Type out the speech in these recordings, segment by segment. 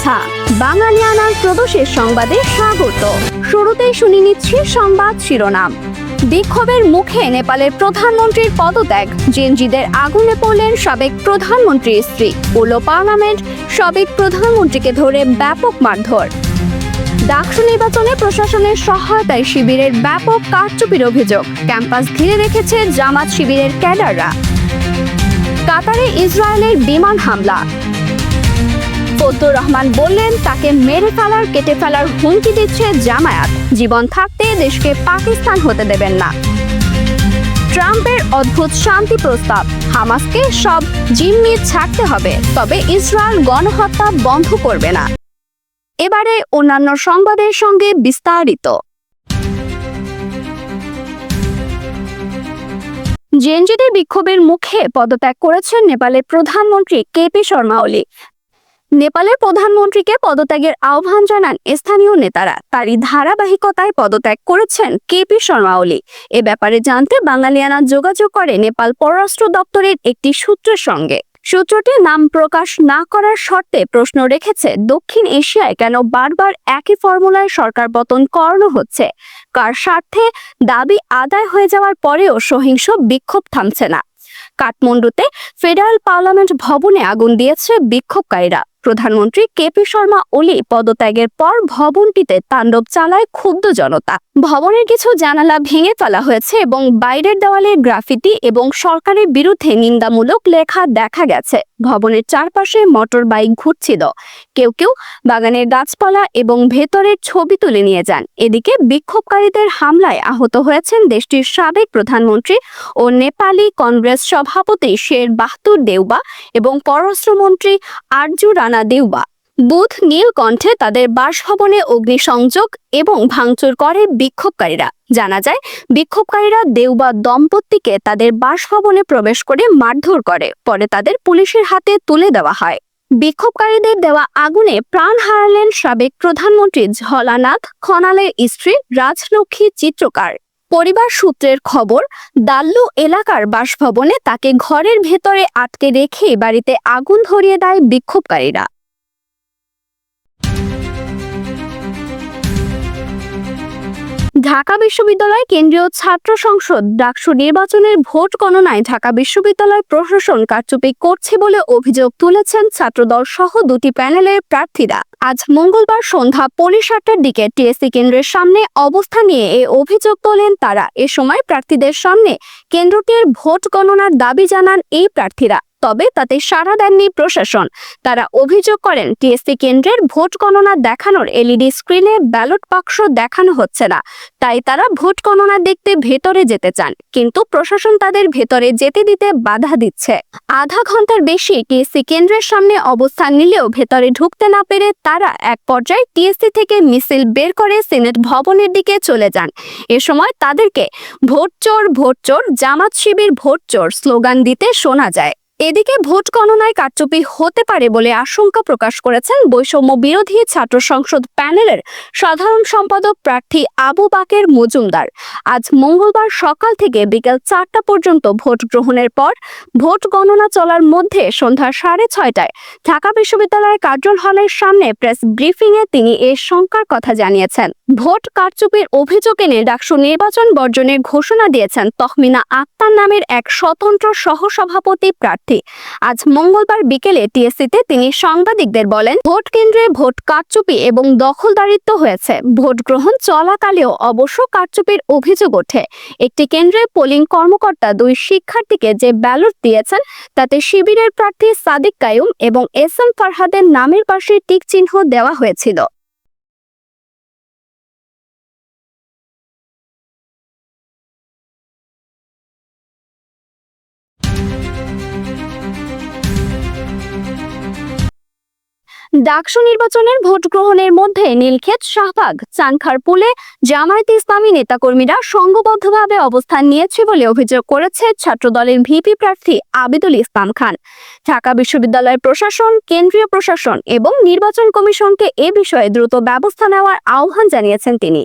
শুভেচ্ছা বাঙালিয়ানার প্রদোষের সংবাদে স্বাগত। শুরুতেই শুনে নিচ্ছি সংবাদ শিরোনাম। বিক্ষোভের মুখে নেপালের প্রধানমন্ত্রীর পদত্যাগ, জেনজিদের আগুনে পড়লেন সাবেক প্রধানমন্ত্রীর স্ত্রী। উলো পার্লামেন্ট সাবেক প্রধানমন্ত্রীকে ধরে ব্যাপক মারধর। ডাকসু নির্বাচনে প্রশাসনের সহায়তায় শিবিরের ব্যাপক কারচুপির অভিযোগ, ক্যাম্পাস ঘিরে রেখেছে জামাত শিবিরের ক্যাডাররা। কাতারে ইসরায়েলের বিমান হামলা ফজলুর রহমান বললেন, তাকে মেরে ফেলার, কেটে ফেলার হুমকি দিচ্ছে জামায়াত। জীবন থাকতে দেশকে পাকিস্তান হতে দেবেন না। ট্রাম্পের অদ্ভুত শান্তি প্রস্তাব, হামাসকে সব জিম্মি ছাড়তে হবে, তবে ইসরায়েল গণহত্যা বন্ধ করবে না। এবারে অন্যান্য সংবাদের সঙ্গে বিস্তারিত। জেনজিদের বিক্ষোভের মুখে পদত্যাগ করেছেন নেপালের প্রধানমন্ত্রী কেপি শর্মা ওলি। নেপালের প্রধানমন্ত্রীকে পদত্যাগের আহ্বান জানান স্থানীয় নেতারা। তারই ধারাবাহিকতায় পদত্যাগ করেছেন কেপি শর্মা ওলি। এ ব্যাপারে জানতে বাঙালিয়ানা যোগাযোগ করে নেপাল পররাষ্ট্র দপ্তরের একটি সূত্রের সঙ্গে। সূত্রটি নাম প্রকাশ না করার শর্তে প্রশ্ন রেখেছে দক্ষিণ এশিয়ায় কেন বারবার একই ফর্মুলায় সরকার পতন করানো হচ্ছে? কার স্বার্থে দাবি আদায় হয়ে যাওয়ার পরেও সহিংস বিক্ষোভ থামছে না। কাঠমান্ডুতে ফেডারেল পার্লামেন্ট ভবনে আগুন দিয়েছে বিক্ষোভকারীরা। প্রধানমন্ত্রী কেপি শর্মা ওলি পদত্যাগের পর ভবনটিতে তাণ্ডব চালায় ক্ষুব্ধ জনতা। ভবনের কিছু জানালা ভেঙে ফেলা হয়েছে এবং বাইরের দেওয়ালে গ্রাফিতি এবং সরকারের বিরুদ্ধে নিন্দামূলক লেখা দেখা গেছে। ভবনের চারপাশে মোটর বাইক ঘুরছিল। কেউ কেউ বাগানের গাছপালা এবং ভেতরের ছবি তুলে নিয়ে যান। এদিকে বিক্ষোভকারীদের হামলায় আহত হয়েছেন দেশটির সাবেক প্রধানমন্ত্রী ও নেপালি কংগ্রেস সভাপতি শের বাহাদুর দেউবা এবং পররাষ্ট্রমন্ত্রী আরজু রানা দেউবা। বুধ নীলকণ্ঠে তাদের বাসভবনে অগ্নিসংযোগ এবং ভাঙচুর করে বিক্ষোভকারীরা। জানা যায়, বিক্ষোভকারীরা দেউবা দম্পতিকে তাদের বাসভবনে প্রবেশ করে মারধর করে। পরে তাদের পুলিশের হাতে তুলে দেওয়া হয়। বিক্ষোভকারীদের দেওয়া আগুনে প্রাণ হারালেন সাবেক প্রধানমন্ত্রী ঝলানাথ খনালের স্ত্রী রাজলক্ষ্মী চিত্রকার। পরিবার সূত্রের খবর, দাল্লু এলাকার বাসভবনে তাকে ঘরের ভেতরে আটকে রেখে বাড়িতে আগুন ধরিয়ে দেয় বিক্ষোভকারীরা। ঢাকা বিশ্ববিদ্যালয় কেন্দ্রীয় ছাত্র সংসদ ডাকসু নির্বাচনের ভোট গণনায় ঢাকা বিশ্ববিদ্যালয় প্রশাসন কারচুপি করছে বলে অভিযোগ তুলেছেন ছাত্রদল সহ দুটি প্যানেলের প্রার্থীরা। আজ মঙ্গলবার সন্ধ্যা পৌনে সাতটার দিকে টিএসসি কেন্দ্রের সামনে অবস্থান নিয়ে এ অভিযোগ তোলেন তারা। এ সময় প্রার্থীদের সামনে কেন্দ্রটির ভোট গণনার দাবি জানান এই প্রার্থীরা। তবে তাতে সাড়া দেননি প্রশাসন। তারা অভিযোগ করেন, টিএসসি কেন্দ্রের ভোট গণনা দেখানোর এলইডি স্ক্রিনে ব্যালট বাক্স দেখানো হচ্ছে না। তাই তারা ভোট গণনা দেখতে ভেতরে যেতে চান, কিন্তু প্রশাসন তাদের ভেতরে যেতে দিতে বাধা দিচ্ছে। আধা ঘণ্টার বেশি টিএসসি কেন্দ্রের সামনে অবস্থান নিলেও ভেতরে ঢুকতে না পেরে তারা এক পর্যায়ে টিএসসি থেকে মিছিল বের করে সিনেট ভবনের দিকে চলে যান। এ সময় তাদেরকে, ভোট চোর ভোট চোর, জামাত শিবির, ভোট চোর স্লোগান দিতে শোনা যায়। এদিকে ভোট গণনায় কারচুপি হতে পারে বলে আশঙ্কা প্রকাশ করেছেন বৈষম্য বিরোধী ছাত্র সংসদ প্যানেলের সাধারণ সম্পাদক প্রার্থী আবু বাকের মজুমদার। আজ মঙ্গলবার সকাল থেকে বিকেল চারটা পর্যন্ত ভোট গ্রহণের পর ভোট গণনা চলার মধ্যে সন্ধ্যা সাড়ে ছয়টায় ঢাকা বিশ্ববিদ্যালয়ের কার্জন হলের সামনে প্রেস ব্রিফিংয়ে তিনি এ শঙ্কার কথা জানিয়েছেন। ভোট কারচুপির অভিযোগ এনে ডাকসু নির্বাচন বর্জনের ঘোষণা দিয়েছেন তহমিনা আক্তার নামের এক স্বতন্ত্র সহসভাপতি প্রার্থী। আজ মঙ্গলবার বিকেলে টিএসসিতে তিনি সাংবাদিকদের বলেন, ভোট কেন্দ্রে ভোট কারচুপি এবং দখলদারিত্ব হয়েছে। ভোট গ্রহণ চলাকালেও অবশ্য কারচুপির অভিযোগ ওঠে। একটি কেন্দ্রে পোলিং কর্মকর্তা দুই শিক্ষার্থীকে যে ব্যালট দিয়েছেন, তাতে শিবিরের প্রার্থী সাদিক কায়ুম এবং এস এম ফারহাদের নামের পাশে টিক চিহ্ন দেওয়া হয়েছিল। ডাকসু নির্বাচনের ভোট গ্রহণের মধ্যে নীলক্ষেত, শাহবাগ চানখারপুলে জামায়াত ইসলামী নেতাকর্মীরা সংঘবদ্ধভাবে অবস্থান নিয়েছে বলে অভিযোগ করেছে ছাত্রদলের ভিপি প্রার্থী আবিদুল ইসলাম খান। ঢাকা বিশ্ববিদ্যালয়ের প্রশাসন, কেন্দ্রীয় প্রশাসন এবং নির্বাচন কমিশনকে এ বিষয়ে দ্রুত ব্যবস্থা নেওয়ার আহ্বান জানিয়েছেন তিনি।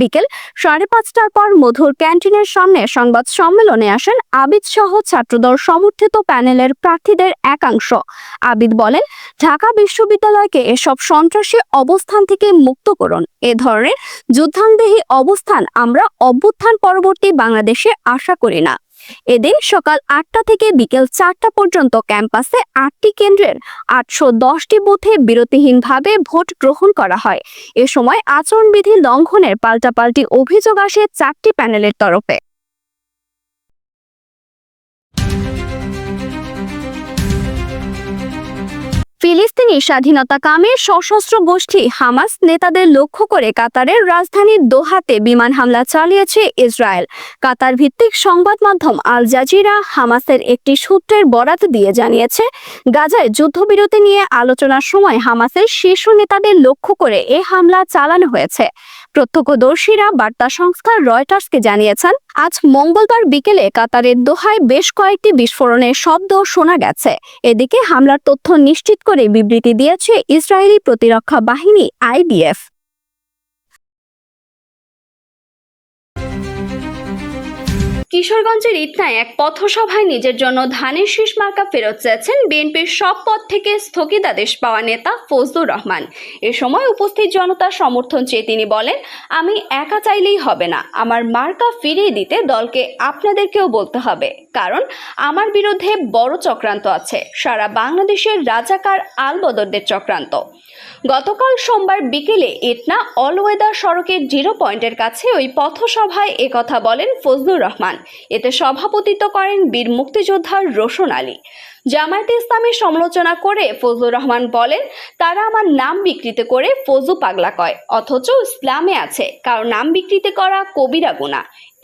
বিকেল সাড়ে পাঁচটার পর মধুর ক্যান্টিনের সামনে সংবাদ সম্মেলনে আসেন আবিদ সহ ছাত্রদল সমর্থিত প্যানেলের প্রার্থীদের একাংশ। আবিদ বলেন, ঢাকা বিশ্ববিদ্যালয় বিশ্ববিদ্যালয়কে এসব সন্ত্রাসী অবস্থান থেকে মুক্ত করুন। এ ধরনের যুদ্ধান্দেহী অবস্থান আমরা অভ্যুত্থান পরবর্তী বাংলাদেশে আশা করি না। এদিন সকাল আটটা থেকে বিকেল চারটা পর্যন্ত ক্যাম্পাসে আটটি কেন্দ্রের আটশো দশটি বুথে বিরতিহীনভাবে ভোট গ্রহণ করা হয়। এ সময় আচরণবিধি লঙ্ঘনের পাল্টাপাল্টি অভিযোগ আসে চারটি প্যানেলের তরফে। ফিলিস্তিনি স্বাধীনতা কামের সশস্ত্র গোষ্ঠী হামাস নেতাদের লক্ষ্য করে কাতারের রাজধানী দোহাতে বিমান হামলা চালিয়েছে ইসরায়েল। কাতার ভিত্তিক সংবাদ মাধ্যম আল জাজিরা হামাসের একটি সূত্রের বরাত দিয়ে জানিয়েছে, গাজায় যুদ্ধবিরতি নিয়ে আলোচনার সময় হামাসের শীর্ষ নেতাদের লক্ষ্য করে এ হামলা চালানো হয়েছে। প্রত্যক্ষদর্শীরা বার্তা সংস্থা রয়টার্সকে জানিয়েছেন, আজ মঙ্গলবার বিকেলে কাতারের দোহায় বেশ কয়েকটি বিস্ফোরণের শব্দ শোনা গেছে। এদিকে হামলার তথ্য নিশ্চিত করে বিবৃতি দিয়েছে ইসরায়েলি প্রতিরক্ষা বাহিনী আইডিএফ। কিশোরগঞ্জের ইটনায় এক পথসভায় নিজের জন্য ধানের শীষ মার্কা ফেরত চেয়েছেন বিএনপির সব পদ থেকে স্থগিতাদেশ পাওয়া নেতা ফজলুর রহমান। এ সময় উপস্থিত জনতার সমর্থন চেয়ে তিনি বলেন, আমি একা চাইলেই হবে না। আমার মার্কা ফিরিয়ে দিতে দলকে আপনাদেরকেও বলতে হবে। কারণ আমার বিরুদ্ধে বড় চক্রান্ত আছে। সারা বাংলাদেশের রাজাকার আলবদরদের চক্রান্ত। গতকাল সোমবার বিকেলে ইটনা অলওয়েদার সড়কের জিরো পয়েন্টের কাছে ওই পথসভায় একথা বলেন ফজলুর রহমান। এতে সভাপতিত্ব করেন বীর মুক্তিযোদ্ধা রোশন আলী। জামায়াতে ইসলামের সমালোচনা করে ফজলুর রহমান বলেন, তারা আমার নাম বিকৃত করে ফজু পাগলা কয়, অথচ ইসলামে আছে। কারণ নাম বিকৃতি করা কবিরা গুণা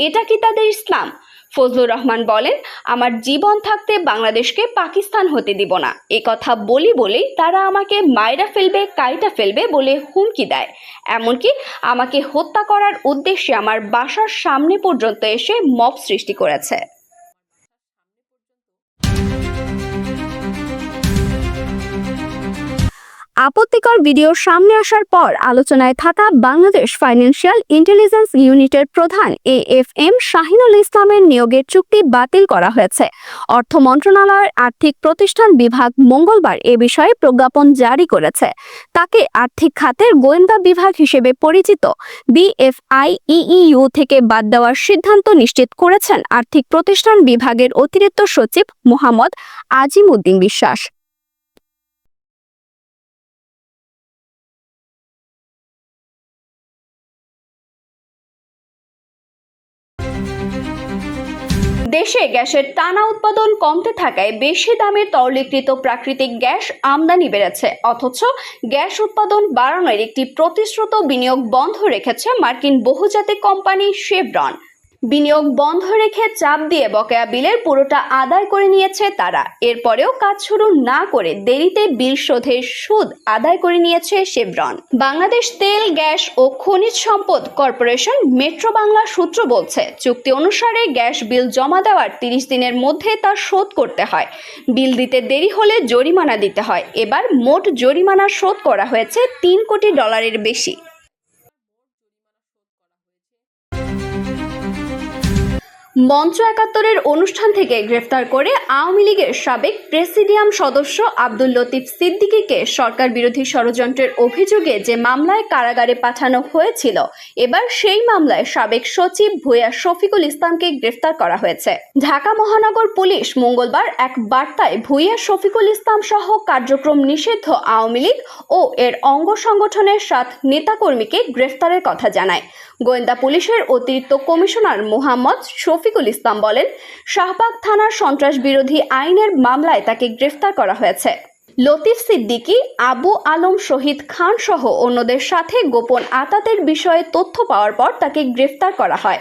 এটা কি তাদের ইসলাম? ফজলুর রহমান বলেন, আমার জীবন থাকতে বাংলাদেশকে পাকিস্তান হতে দিব না। এ কথা বলি বলেই তারা আমাকে মায়রা ফেলবে, কাইটা ফেলবে বলে হুমকি দেয়। এমনকি আমাকে হত্যা করার উদ্দেশ্যে আমার বাসার সামনে পর্যন্ত এসে মব সৃষ্টি করেছে। আপত্তিকর ভিডিও সামনে আসার পর আলোচনায় থাকা বাংলাদেশ ফাইন্যান্সিয়াল ইন্টেলিজেন্স ইউনিটের প্রধান এ এফ এম শাহিনুল ইসলামের নিয়োগের চুক্তি বাতিল করা হয়েছে। অর্থ মন্ত্রণালয়ের আর্থিক প্রতিষ্ঠান বিভাগ মঙ্গলবার এ বিষয়ে প্রজ্ঞাপন জারি করেছে। তাকে আর্থিক খাতের গোয়েন্দা বিভাগ হিসেবে পরিচিত বিএফআই বিএফআইইইউ থেকে বাদ দেওয়ার সিদ্ধান্ত নিশ্চিত করেছেন আর্থিক প্রতিষ্ঠান বিভাগের অতিরিক্ত সচিব মোহাম্মদ আজিম উদ্দিন বিশ্বাস। দেশে গ্যাসের টানা উৎপাদন কমতে থাকায় বেশি দামে তরলীকৃত প্রাকৃতিক গ্যাস আমদানি বেড়েছে। অথচ গ্যাস উৎপাদন বাড়ানোর একটি প্রতিশ্রুত বিনিয়োগ বন্ধ রেখেছে মার্কিন বহুজাতিক কোম্পানি শেভরন। বিনিয়োগ বন্ধ রেখে চাপ দিয়ে বকেয়া বিলের পুরোটা আদায় করে নিয়েছে তারা। এরপরেও কাজ শুরু না করে দেরিতে বিল শোধের সুদ আদায় করে নিয়েছে শেভরন। বাংলাদেশ তেল, গ্যাস ও খনিজ সম্পদ কর্পোরেশন মেট্রো বাংলা সূত্র বলছে, চুক্তি অনুসারে গ্যাস বিল জমা দেওয়ার তিরিশ দিনের মধ্যে তা শোধ করতে হয়। বিল দিতে দেরি হলে জরিমানা দিতে হয়। এবার মোট জরিমানা শোধ করা হয়েছে তিন কোটি ডলারের বেশি। মঞ্চ একাত্তরের অনুষ্ঠান থেকে গ্রেফতার করে আওয়ামী লীগের সাবেক প্রেসিডিয়াম সদস্য আব্দুল লতিফ সিদ্দিকীকে সরকার বিরোধী ষড়যন্ত্রের অভিযোগে যে মামলায় কারাগারে পাঠানো হয়েছিল, এবার সেই মামলায় সাবেক সচিব ভূয়া শফিকুল ইসলামকে গ্রেফতার করা হয়েছে। ঢাকা মহানগর পুলিশ মঙ্গলবার এক বার্তায় ভূয়া শফিকুল ইসলাম সহ কার্যক্রম নিষিদ্ধ আওয়ামী লীগ ও এর অঙ্গ সংগঠনের সাত নেতাকর্মীকে গ্রেফতারের কথা জানায়। গোয়েন্দা পুলিশের অতিরিক্ত কমিশনার মোহাম্মদ শফিকুল ইসলাম বলেন, শাহবাগ থানার সন্ত্রাস বিরোধী আইনের মামলায় তাকে গ্রেফতার করা হয়েছে। লতিফ সিদ্দিকী, আবু আলম শহীদ খান সহ অন্যদের সাথে গোপন আতাতের বিষয়ে তথ্য পাওয়ার পর তাকে গ্রেফতার করা হয়।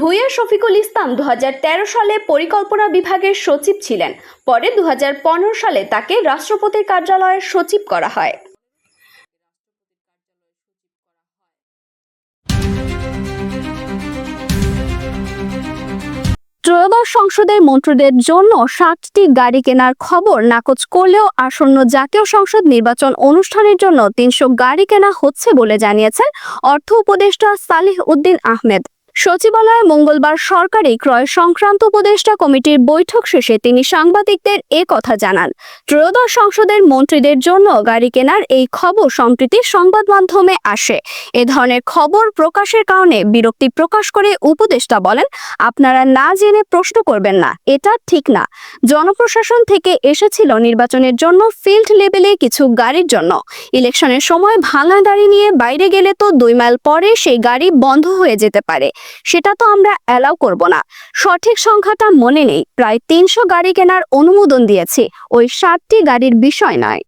ভুইয়া শফিকুল ইসলাম দু হাজার তেরো সালে পরিকল্পনা বিভাগের সচিব ছিলেন। পরে দু হাজার পনেরো সালে তাকে রাষ্ট্রপতির কার্যালয়ের সচিব করা হয়। ত্রয়োদশ সংসদের মন্ত্রীদের জন্য ষাটটি গাড়ি কেনার খবর নাকচ করলেও আসন্ন জাতীয় সংসদ নির্বাচন অনুষ্ঠানের জন্য তিনশো গাড়ি কেনা হচ্ছে বলে জানিয়েছেন অর্থ উপদেষ্টা সালিহ উদ্দিন আহমেদ। সচিবালয়ে মঙ্গলবার সরকারি ক্রয় সংক্রান্ত উপদেষ্টা কমিটির বৈঠক শেষে তিনি সাংবাদিকদের এ কথা জানান। ত্রয়োদশ সংসদের মন্ত্রীদের জন্য গাড়ি কেনার এই খবর সম্প্রতি সংবাদ মাধ্যমে আসে। এ ধরনের খবর প্রকাশের কারণে বিরক্তি প্রকাশ করে উপদেষ্টা বলেন, আপনারা না জেনে প্রশ্ন করবেন না, এটা ঠিক না। জনপ্রশাসন থেকে এসেছিল নির্বাচনের জন্য ফিল্ড লেভেলে কিছু গাড়ির জন্য। ইলেকশনের সময় ভাঙা গাড়ি নিয়ে বাইরে গেলে তো দুই মাইল পরে সেই গাড়ি বন্ধ হয়ে যেতে পারে। সেটা তো আমরা অ্যালাউ করব না। সঠিক সংখ্যাটা মনে নেই। প্রায় তিনশো গাড়ি কেনার অনুমোদন দিয়েছে। ওই সাতটি গাড়ির বিষয় নয়।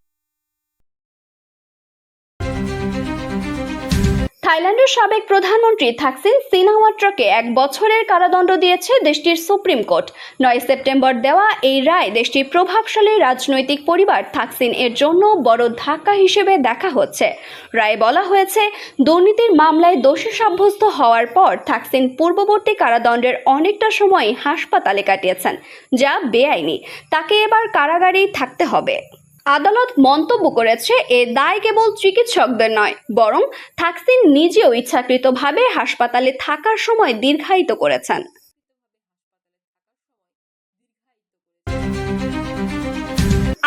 থাইল্যান্ডের সাবেক প্রধানমন্ত্রী থাকসিন সিনাওয়াট্রাকে এক বছরের কারাদণ্ড দিয়েছে দেশটির সুপ্রিম কোর্ট। নয় সেপ্টেম্বর দেওয়া এই রায় দেশটির প্রভাবশালী রাজনৈতিক পরিবার থাকসিন এর জন্য বড় ধাক্কা হিসেবে দেখা হচ্ছে। রায় বলা হয়েছে, দুর্নীতির মামলায় দোষী সাব্যস্ত হওয়ার পর থাকসিন পূর্ববর্তী কারাদণ্ডের অনেকটা সময় হাসপাতালে কাটিয়েছেন, যা বেআইনি। তাকে এবার কারাগারেই থাকতে হবে। আদালত মন্তব্য করেছে, এ দায় কেবল চিকিৎসকদের নয়, বরং থাকসিন নিজেও ইচ্ছাকৃতভাবে হাসপাতালে থাকার সময় দীর্ঘায়িত করেছেন।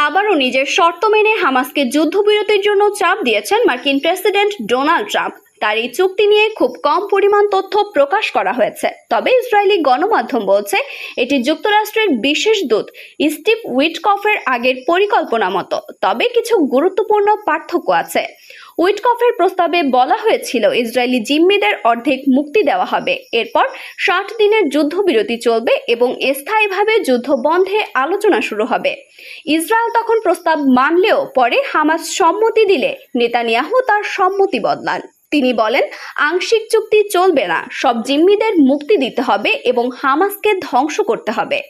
আবারও নিজের শর্ত মেনে হামাসকে যুদ্ধবিরতির জন্য চাপ দিয়েছেন মার্কিন প্রেসিডেন্ট ডোনাল্ড ট্রাম্প। তার এই চুক্তি নিয়ে খুব কম পরিমাণ তথ্য প্রকাশ করা হয়েছে। তবে ইসরায়েলি গণমাধ্যম বলছে, এটি যুক্তরাষ্ট্রের বিশেষ দূত স্টিভ উইটকফের আগের পরিকল্পনা মতো। তবে কিছু গুরুত্বপূর্ণ পার্থক্য আছে। উইটকফের প্রস্তাবে বলা হয়েছিল, ইসরায়েলি জিম্মিদের অর্ধেক মুক্তি দেওয়া হবে। এরপর ষাট দিনের যুদ্ধবিরতি চলবে এবং স্থায়ীভাবে যুদ্ধ বন্ধে আলোচনা শুরু হবে। ইসরায়েল তখন প্রস্তাব মানলেও পরে হামাস সম্মতি দিলে নেতানিয়াহু তার সম্মতি বদলান। তিনি বলেন, আংশিক চুক্তি চলবে না। সব জিম্মিদের মুক্তি দিতে হবে এবং হামাসকে ধ্বংস করতে হবে।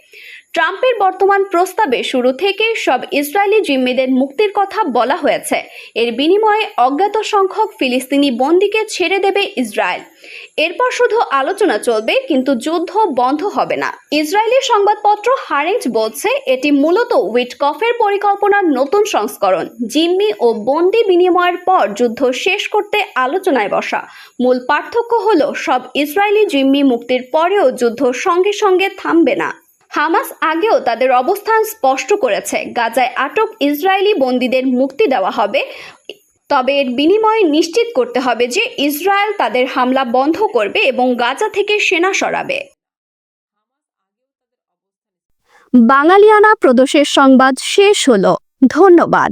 ট্রাম্পের বর্তমান প্রস্তাবে শুরু থেকে সব ইসরায়েলি জিম্মিদের মুক্তির কথা বলা হয়েছে। এর বিনিময়ে অজ্ঞাত সংখ্যক ফিলিস্তিনি বন্দীকে ছেড়ে দেবে ইসরায়েল। এরপর শুধু আলোচনা চলবে, কিন্তু যুদ্ধ বন্ধ হবে না। ইসরায়েলি সংবাদপত্র হারেঞ্জ বলছে, এটি মূলত উইটকফের পরিকল্পনার নতুন সংস্করণ। জিম্মি ও বন্দি বিনিময়ের পর যুদ্ধ শেষ করতে আলোচনায় বসা। মূল পার্থক্য হল, সব ইসরায়েলি জিম্মি মুক্তির পরেও যুদ্ধ সঙ্গে সঙ্গে থামবে না। হামাস আগেও তাদের অবস্থান স্পষ্ট করেছে। গাজায় আটক ইসরায়েলি বন্দীদের মুক্তি দেওয়া হবে। তবে এর বিনিময়ে নিশ্চিত করতে হবে যে ইসরায়েল তাদের হামলা বন্ধ করবে এবং গাজা থেকে সেনা সরাবে। বাঙালিয়ানা প্রদেশের সংবাদ শেষ হল। ধন্যবাদ।